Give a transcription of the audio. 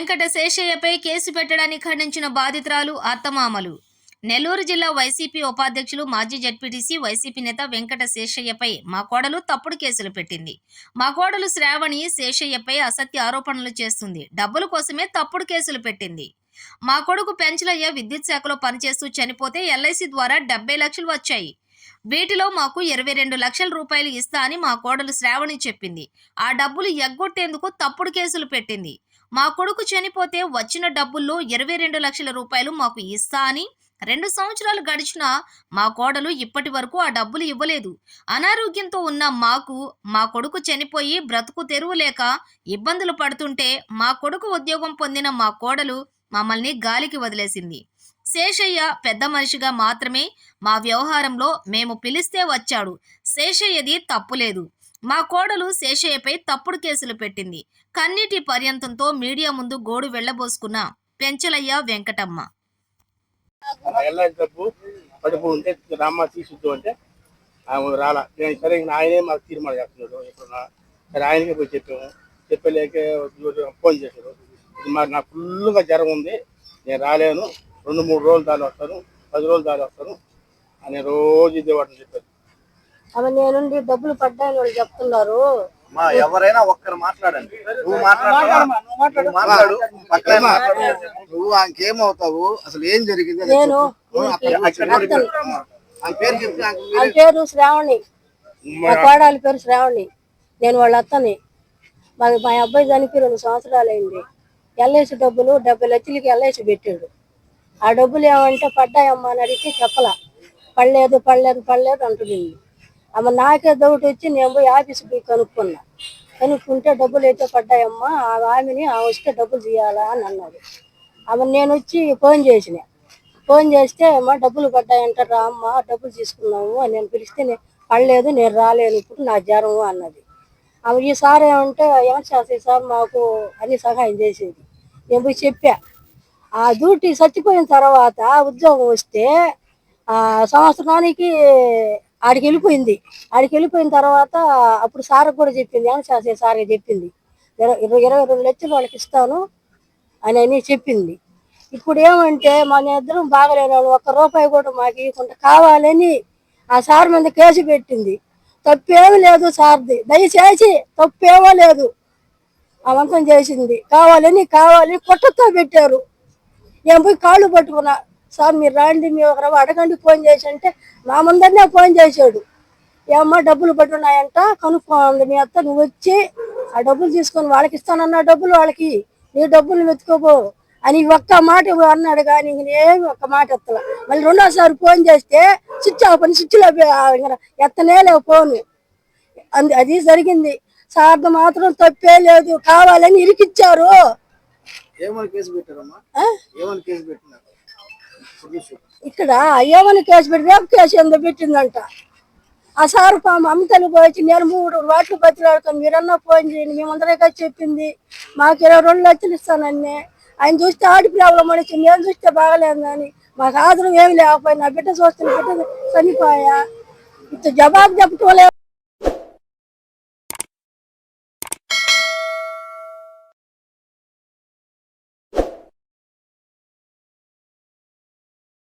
Venkata శేషయ్యపై case పెట్టడాన్ని ఖండించిన బాధితురాలు అత్తమామలు. నెల్లూరు జిల్లా వైసీపీ ఉపాధ్యక్షులు మాజీ జడ్పీటీసీ వైసీపీ నేత వెంకట శేషయ్యపై మా కోడలు తప్పుడు కేసులు పెట్టింది. మా కోడలు శ్రావణి శేషయ్యపై అసత్య ఆరోపణలు చేస్తుంది. డబ్బుల కోసమే తప్పుడు కేసులు పెట్టింది. మా కొడుకు పెంచలయ్య విద్యుత్ శాఖలో పనిచేస్తూ చనిపోతే ఎల్ఐసి ద్వారా డెబ్బై లక్షలు వచ్చాయి. వీటిలో మాకు ఇరవై రెండు లక్షల రూపాయలు ఇస్తా అని మా కోడలు శ్రావణి చెప్పింది. ఆ డబ్బులు ఎగ్గొట్టేందుకు తప్పుడు కేసులు పెట్టింది. మా కొడుకు చనిపోతే వచ్చిన డబ్బుల్లో ఇరవై రెండు లక్షల రూపాయలు మాకు ఇస్తా అని రెండు సంవత్సరాలు గడిచినా మా కోడలు ఇప్పటి వరకు ఆ డబ్బులు ఇవ్వలేదు. అనారోగ్యంతో ఉన్న మాకు మా కొడుకు చనిపోయి బ్రతుకు తెరువు లేక ఇబ్బందులు పడుతుంటే మా కొడుకు ఉద్యోగం పొందిన మా కోడలు మమ్మల్ని గాలికి వదిలేసింది. శేషయ్య పెద్ద మనిషిగా మాత్రమే మా వ్యవహారంలో మేము పిలిస్తే వచ్చాడు. శేషయ్యది తప్పులేదు. మా కోడలు శేషయ్యపై తప్పుడు కేసులు పెట్టింది. కన్నీటి పర్యంతంతో మీడియా ముందు గోడు వెళ్ళబోసుకున్న పెంచలయ్య వెంకటమ్మ. పడిపో ఉంటే రామ్మ తీసుద్దు అంటే ఆమె రాలా. నేను సరే ఆయనే మాకు తీర్మానం చేస్తున్నాడు. ఎప్పుడన్నా సరే ఆయనకే పోయి చెప్పాము. చెప్పలేక ఫోన్ చేశాడు. ఇది మరి నాకు ఫుల్గా జ్వరం ఉంది. నేను రాలేను. రెండు మూడు రోజులు దాని వస్తాను. పది రోజులు దాని వస్తాను. అని రోజు ఇదే వాటిని చెప్పారు నేనుండి డబ్బులు పడ్డాయని వాళ్ళు చెప్తున్నారు. మా ఎవరైనా ఒక్కరు మాట్లాడండి. నువ్వు మాట్లాడు నువ్వు మాట్లాడు. పక్కన మాట్లాడు. నువ్వు ఆమెకేమవుతావు అసలు ఏం జరిగింది? పేరు శ్రావణి. మా కోడలి పేరు శ్రావణి. నేను వాళ్ళ అత్తని. మా మా అబ్బాయి చనిపోయి రెండు సంవత్సరాలు అయింది ఎల్ఐసి డబ్బులు డెబ్బై లక్షలకి ఎల్ఐసి పెట్టాడు. ఆ డబ్బులు ఏమంటే పడ్డాయమ్మా అని అడిగితే చెప్పలా. పడలేదు పడలేదు పడలేదు అంటుంది. అమ్మ నాకే డౌట్ వచ్చి నేను పోయి ఆఫీస్కి పోయి కనుక్కున్నా. కనుక్కుంటే డబ్బులు అయితే పడ్డాయమ్మా ఆ ఆమెని ఆ వస్తే డబ్బులు తీయాలా అని అన్నాడు. అమ్మ నేను వచ్చి ఫోన్ చేసిన. ఫోన్ చేస్తే అమ్మ డబ్బులు పడ్డాయంట రా అమ్మ డబ్బులు తీసుకున్నాము అని నేను పిలిస్తే నేను పడలేదు నేను రాలేను ఇప్పుడు నా జ్వరం అన్నది. ఆమె ఈసారి ఏమంటే ఏమని చేస్తాయి సార్ మాకు అని సహాయం చేసేది. నేను పోయి చెప్పా. ఆ డ్యూటీ చచ్చిపోయిన తర్వాత ఉద్యోగం వస్తే ఆ సంవత్సరానికి ఆడికి వెళ్ళిపోయింది ఆడికి వెళ్ళిపోయిన తర్వాత అప్పుడు సార్ కూడా చెప్పింది ఏమని చేస్తాయి సార్ చెప్పింది. ఇరవై ఇరవై ఇరవై రెండు లక్షలు వాళ్ళకి ఇస్తాను అని అని చెప్పింది. ఇప్పుడు ఏమంటే మన ఇద్దరం బాగలేని వాళ్ళు. ఒక్క రూపాయి కూడా మాకు ఇవ్వకుండా కావాలని ఆ సార్ మీద కేసు పెట్టింది. తప్పేమీ లేదు సార్ది. దయచేసి తప్పేమో లేదు. అవంతం చేసింది. కావాలని కావాలని కొట్టతో పెట్టారు. నేను పోయి కాళ్ళు పట్టుకున్నా. సార్ మీరు రాండి మీ ఒకరు అడగండి ఫోన్ చేసి అంటే మా ముందరనే ఫోన్ చేశాడు. ఏమ్మా డబ్బులు పట్టున్నాయంట కనుక్కోండి మీ అత్త నువ్వు వచ్చి ఆ డబ్బులు తీసుకొని వాళ్ళకి ఇస్తానన్న డబ్బులు వాళ్ళకి. నీ డబ్బులు వెతుకోబో అని ఒక్క మాట అన్నాడు కానీ ఏమి ఒక్క మాట ఎత్తల. మళ్ళీ రెండోసారి ఫోన్ చేస్తే స్విచ్ ఆఫ్ అని స్విచ్లో ఎత్తనే లేవు ఫోను. అంది అది జరిగింది. సార్ది మాత్రం తప్పే లేదు కావాలని ఇరికిచ్చారు. ఏమని కేసు పెట్టారమ్మా? ఏమని కేసు పెట్టినారు. ఇక్కడ ఏమని కేసు పెట్టి రేపు కేసు ఏందో పెట్టిందంట? ఆ సార్ పాము అమ్మతలు పోయి నేను మూడు వాటిని బతిలాడుతాను. మీరన్నా ఫోన్ చేయండి మేమందరే కదా చెప్పింది. మాకు ఇరవై రెండు లక్షలు ఇస్తానని ఆయన చూస్తే ఆడి ప్రాబ్లం అనేసి నేను చూస్తే బాగలేదని మాకు ఆదరం ఏమి లేకపోయి నా బిడ్డ చూస్తున్న బిడ్డ చనిపోయా. ఇంత జవాబు చెప్పటం